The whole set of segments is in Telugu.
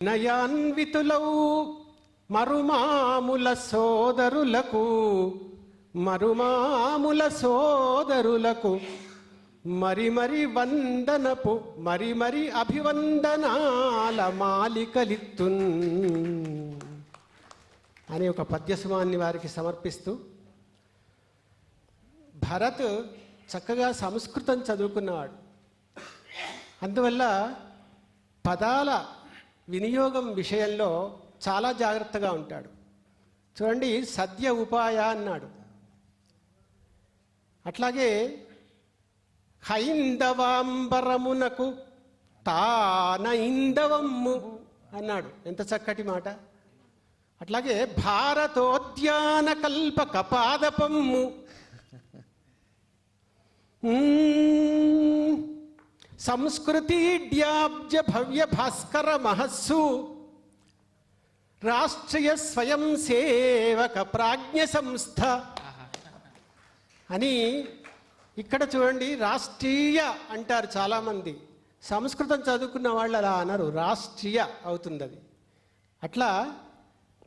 నయాన్వితులౌ మరుమాముల సోదరులకు మరుమాముల సోదరులకు మరి మరి వందనపు మరి మరి అభివందనాల మాలికలిత్తున్ అనే ఒక పద్యసుమాన్ని వారికి సమర్పిస్తూ భరత్ చక్కగా సంస్కృతం చదువుకున్నవాడు అందువల్ల పదాల వినియోగం విషయంలో చాలా జాగ్రత్తగా ఉంటాడు. చూడండి సద్య ఉపాయ అన్నాడు. అట్లాగే హైందవాంబరమునకు తాన ఇందవమ్ము అన్నాడు. ఎంత చక్కటి మాట. అట్లాగే భారతోద్యాన కల్ప పాదపమ్ము. సంస్కృతిడ్యాబ్జ భవ్య భాస్కర మహస్సు. రాష్ట్రీయ స్వయం సేవక ప్రాజ్ఞ సంస్థ. అని ఇక్కడ చూడండి రాష్ట్రీయ అంటారు చాలామంది. సంస్కృతం చదువుకున్న వాళ్ళు అలా అనరు రాష్ట్రీయ అవుతుంది అది అట్లా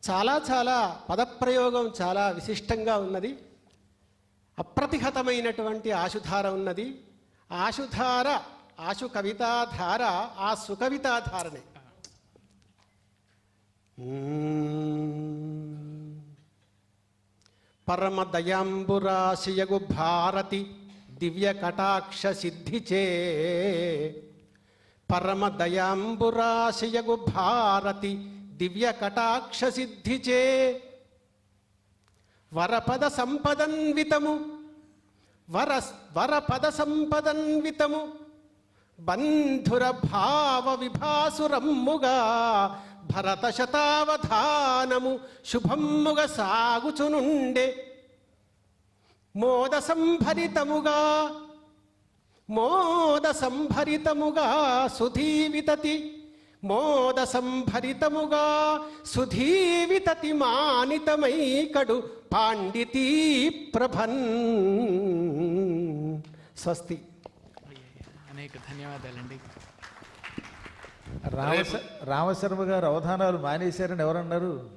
చాలా చాలా పదప్రయోగం చాలా విశిష్టంగా ఉన్నది. అప్రతిహతమైనటువంటి ఆశుధార ఉన్నది. ఆశుధార ఆశు కవితాధార ఆ సుకవితాధారనే. పరమ దయాంబురాశియగు భారతి దివ్య కటాక్ష సిద్ధిచే పరమ దయాంబురాశియగు భారతి దివ్య కటాక్ష సిద్ధిచే వరపద సంపదన్వితము వర వరపద సంపదన్వితము బంధుర భావ విభాసురమ్ముగా భరత శతావధానము శుభమ్ముగా సాగుచునుండే. మోద సంభరితముగా మోద సంభరితముగా సుధీవితతి మోద సంభరితముగా సుధీవితతి మానితమైకడు పాండితీ ప్రభన్. స్వస్తి. అనేక ధన్యవాదాలండి. రామశ రామశర్మ గారు అవధానాలు మానేశారని ఎవరన్నారు?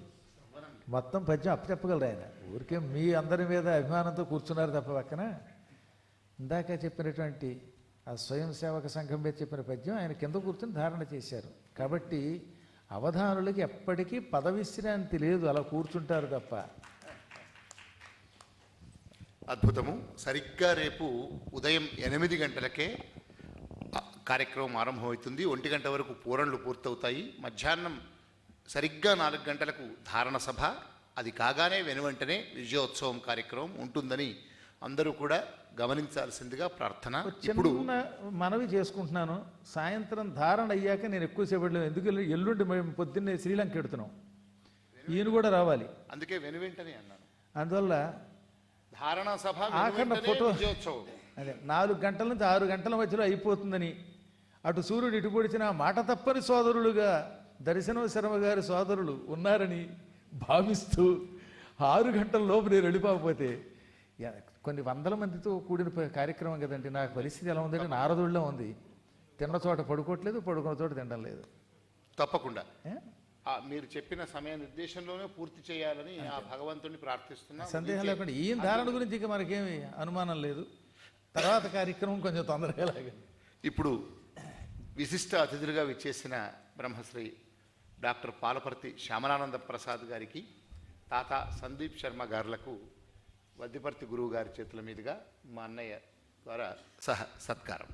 మొత్తం పద్యం అప్పచెప్పగలరు ఆయన. ఊరికే మీ అందరి మీద అభిమానంతో కూర్చున్నారు తప్ప పక్కన. ఇందాక చెప్పినటువంటి ఆ స్వయం సేవక సంఘం మీద చెప్పిన పద్యం ఆయన కింద కూర్చుని ధారణ చేశారు. కాబట్టి అవధానులకి ఎప్పటికీ పదవిశ్రాంతి లేదు. అలా కూర్చుంటారు తప్ప. అద్భుతము. సరిగ్గా రేపు ఉదయం ఎనిమిది గంటలకే కార్యక్రమం ఆరంభమవుతుంది. ఒంటి గంట వరకు పూరణలు పూర్తవుతాయి. మధ్యాహ్నం సరిగ్గా నాలుగు గంటలకు ధారణ సభ. అది కాగానే వెనువెంటనే విజయోత్సవం కార్యక్రమం ఉంటుందని అందరూ కూడా గమనించాల్సిందిగా ప్రార్థన. ఇప్పుడు మనవి చేసుకుంటున్నాను. సాయంత్రం ధారణ అయ్యాక నేను ఎక్కువసేపు వెళ్ళాను ఎందుకు వెళ్ళి- ఎల్లుండి మేము పొద్దున్నే శ్రీలంక ఎడుతున్నాం. ఈయన కూడా రావాలి. అందుకే వెనువెంటనే అన్నాను. అందువల్ల ధారణ సభ వెనువెంటనే ఫోటో- అదే నాలుగు గంటల నుంచి ఆరు గంటల మధ్యలో అయిపోతుందని అటు సూర్యుడు ఇటు పొడిచిన మాట తప్పని సోదరులుగా దర్శనం శర్మ గారి సోదరులు ఉన్నారని భావిస్తూ ఆరు గంటల లోపు నేను వెళ్ళిపోకపోతే కొన్ని వందల మందితో కూడిన కార్యక్రమం కదండి. నాకు పరిస్థితి ఎలా ఉందంటే నారదుళ్ళలో ఉంది. తిన్న చోట పడుకోవట్లేదు పడుకున్న చోట తినడం లేదు. తప్పకుండా. మీరు చెప్పిన సమయ నిర్దేశంలోనే పూర్తి చేయాలని ఆ భగవంతుని ప్రార్థిస్తున్నా. సందేహం లేకుండా ఈ ధారణ గురించి ఇక మనకేమి అనుమానం లేదు. తర్వాత కార్యక్రమం కొంచెం తొందరగా ఇప్పుడు విశిష్ట అతిథులుగా విచ్చేసిన బ్రహ్మశ్రీ డాక్టర్ పాలపర్తి శ్యామలానంద ప్రసాద్ గారికి తాత సందీప్ శర్మ గారులకు వద్దిపర్తి గురువు గారి చేతుల మీదుగా మా అన్నయ్య ద్వారా సహ సత్కారం.